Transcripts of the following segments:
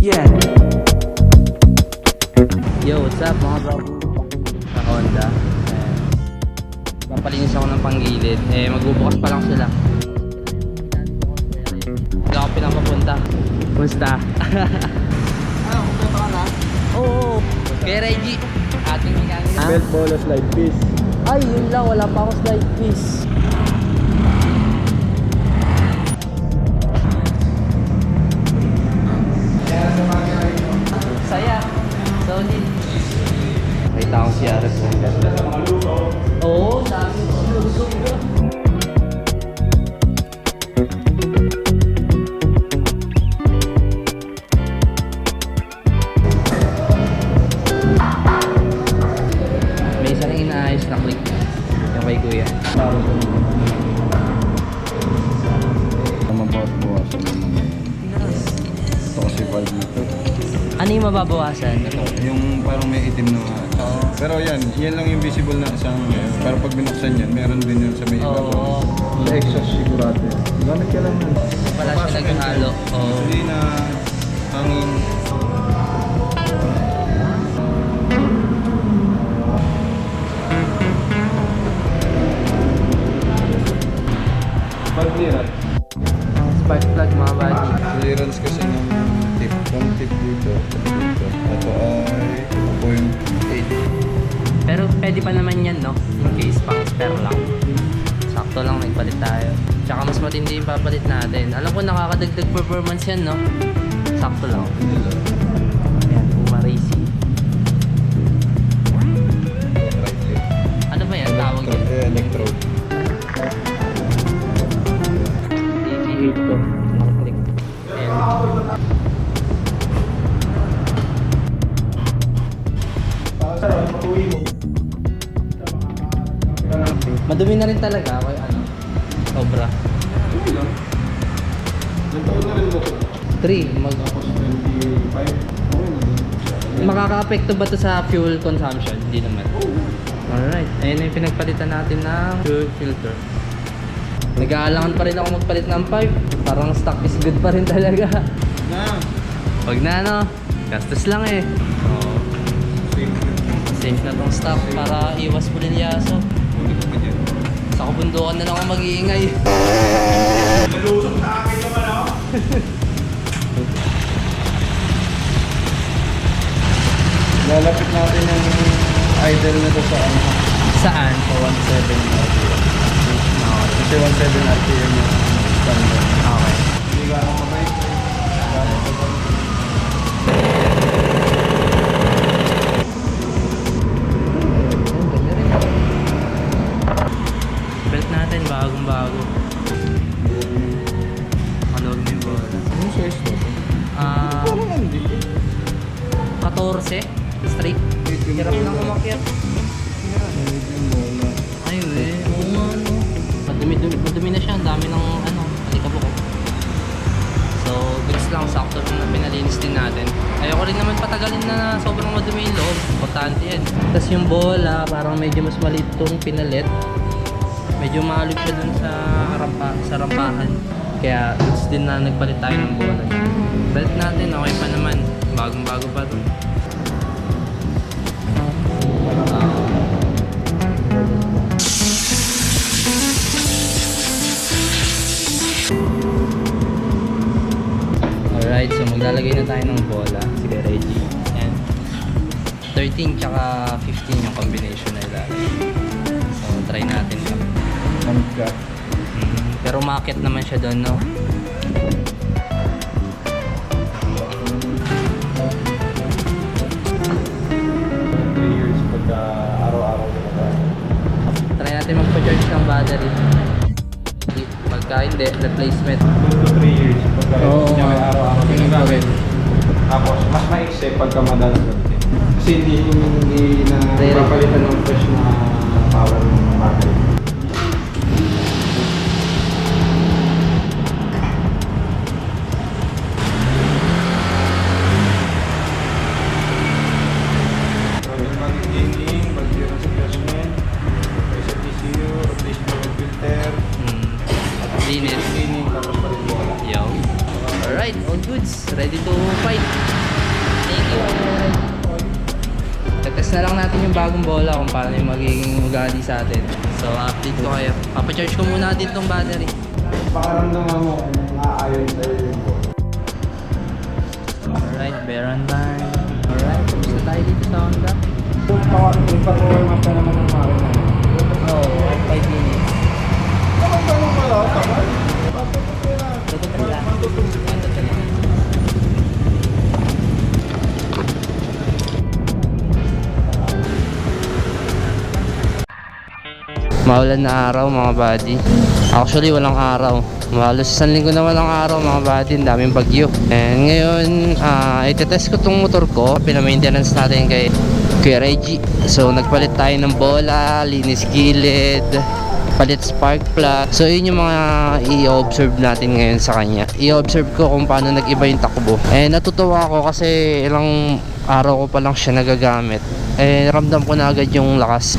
Yeah. Yo, what's up mga bro? Sa Honda. Eh, papalinis ako ng panggilid. Eh, magbubukas pa lang sila. Wala ako pinapapunta. Kumusta? Ano, kumpleto ka na? Oo. Kaya Reggie, ating mechanic. Belt ball slide piece. Ay, yun lang. Wala pa akong slide piece. Oo, dami ko lusog. May isa lang inaayos na click. Yung kay Kuya. Mabawas bawasan naman yan. Ito kasi valve nito. Ano yung mababawasan? Ito, yung parang may itim na Pero yan, yan lang yung visible na isang Pero pag binuksan yan, meron din yun sa may Oo. ibabaw. Sa exhaust sigurado. Gamit ka lang yan. Wala siya naghalo. Oo. Hindi na hangin. Pag clearance. Spark plug mga buddy. Clearance kasi pa naman yan, no? In case pang spare lang. Sakto lang nagpalit tayo. Tsaka mas matindi yung papalit natin. Alam ko nakakadagdag performance yan, no? Sakto lang. Madumi na rin talaga. Kaya ano? Sobra. Nagtaon na rin mo ito. 3. Mag Tapos 25. Okay na din. Makaka-apekto ba to sa fuel consumption? Hindi naman. Alright. Ayun na yung pinagpalitan natin ng fuel filter. Nag-aalangan pa rin ako magpalit ng pipe. Parang stock is good pa rin talaga. Na! Pag na ano, gastos lang eh. Oo. Same. Safe na tong stock para iwas pulilyaso. Sa kabundukan na lang ako mag-iingay. Lalapit natin yung idle na to sa ano. Saan? Sa 17 RPM. Kasi 17 RPM yung standard. Okay. Hindi ka ako mabay. 14 straight. Hirap lang umakyat. Ay, we. Oo nga, no. Madumi, dumi, madumi na siya. Ang dami ng, ano, alikabok. So, goods lang. Sakto lang na pinalinis din natin. Ayoko rin naman patagalin na sobrang madumi yung loob. Importante yan. Tapos yung bola, parang medyo mas maliit tong pinalit. Medyo maalog siya dun sa, rampa, sa rampahan. Kaya, goods din na nagpalit tayo ng bola. Belt natin, okay pa naman. Bagong-bago pa to. Maglalagay na tayo ng bola. Sige, Reggie. Yan. 13 tsaka 15 yung combination na ilalagay. So, try natin lang. Pangka. Mm, pero market naman siya doon, no? Years pagka araw-araw na ba? Try natin magpa-charge ng battery. Pagka hindi, replacement. 2 to 3 years pagka nga. araw-araw pagka madalas. Kasi hindi hindi na Very- papalitan ng bagong bola kung paano yung magiging ugali sa atin. So, update ko kayo. Papacharge ko muna din tong battery. Pakaramdaman mo kung aayon sa'yo yung Alright, bear on time. Alright, kumusta tayo dito sa Honda? Ipa-power map ka naman ng makina. Oo, oh, Maulan na araw mga buddy. Actually walang araw. Halos isang linggo na walang araw mga buddy. Ang daming bagyo. And ngayon, ah itetest ko tong motor ko. Pinamaintenance natin kay Kuya Reggie. So nagpalit tayo ng bola, linis gilid, palit spark plug. So yun yung mga i-observe natin ngayon sa kanya. I-observe ko kung paano nag-iba yung takbo. Eh natutuwa ako kasi ilang araw ko pa lang siya nagagamit. Eh ramdam ko na agad yung lakas.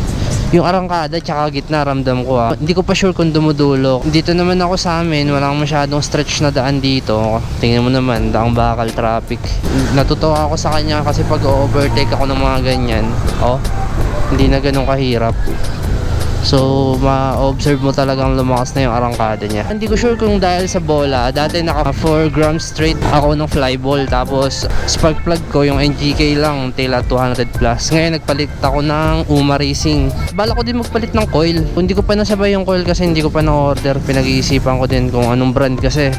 Yung arangkada tsaka gitna ramdam ko ah. Hindi ko pa sure kung dumudulo. Dito naman ako sa amin, walang masyadong stretch na daan dito. Tingnan mo naman, daang bakal traffic. Natutuwa ako sa kanya kasi pag overtake ako ng mga ganyan, oh, hindi na ganun kahirap. So, ma-observe mo talagang lumakas na yung arangkada niya. Hindi ko sure kung dahil sa bola, dati naka 4 grams straight ako ng fly ball. Tapos, spark plug ko, yung NGK lang, tila 200 plus. Ngayon, nagpalit ako ng Uma Racing. Bala ko din magpalit ng coil. Hindi ko pa nasabay yung coil kasi hindi ko pa na-order. Pinag-iisipan ko din kung anong brand kasi.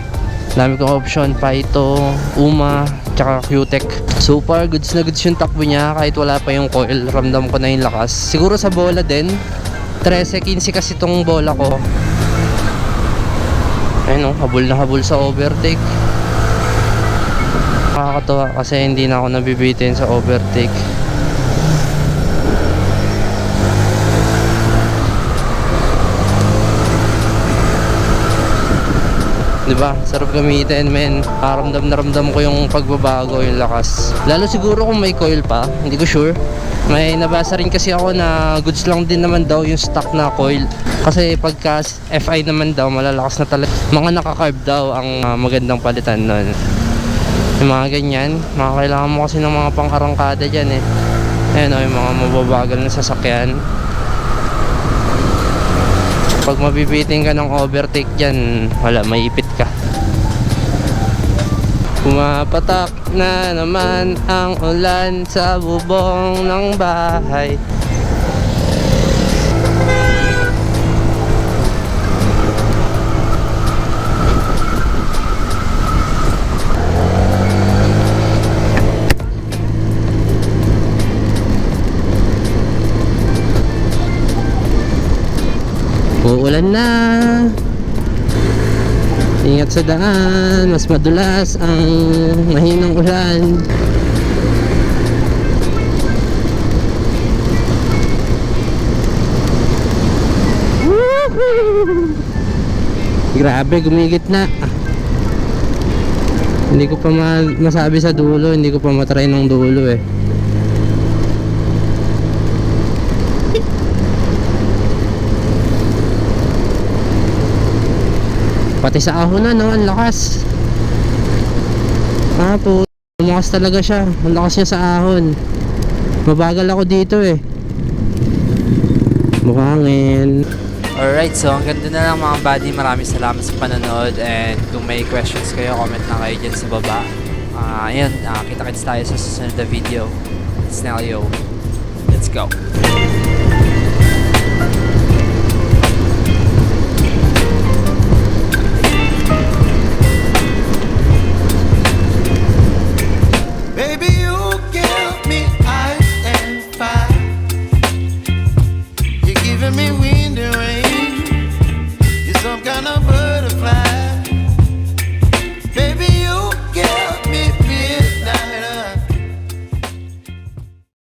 Dami kong option, Paito, Uma, tsaka Qtech. So far, goods na goods yung takbo niya kahit wala pa yung coil. Ramdam ko na yung lakas. Siguro sa bola din, 13-15 kasi tong bola ko. Ayun oh, habol na habol sa overtake. Nakakatawa kasi hindi na ako nabibitin sa overtake. Di ba? Sarap gamitin, men. Paramdam na ramdam ko yung pagbabago, yung lakas. Lalo siguro kung may coil pa, hindi ko sure. May nabasa rin kasi ako na goods lang din naman daw yung stock na coil. Kasi pagka FI naman daw, malalakas na talaga. Mga nakakarb daw ang ah, magandang palitan nun. Yung mga ganyan, mga kailangan mo kasi ng mga pang-arangkada dyan eh. Ayan o, yung mga mababagal na sasakyan. Pag mabibiting ka ng overtake dyan, wala, ka. Pumapatak na naman ang ulan sa bubong ng bahay. Uulan na. Ingat sa daan, mas madulas ang mahinang ulan. Grabe, gumigit na. Hindi ko pa ma- masabi sa dulo, hindi ko pa matry ng dulo eh. Pati sa ahon na, no? Ang lakas. Ah, po. Lumakas talaga siya. Ang lakas niya sa ahon. Mabagal ako dito eh. Buhangin. Alright, so hanggang doon na lang mga buddy. Maraming salamat sa panonood and kung may questions kayo, comment lang kayo dyan sa baba. Ah, ayun, ah, kita-kits tayo sa susunod na video. It's Nelio. Let's go.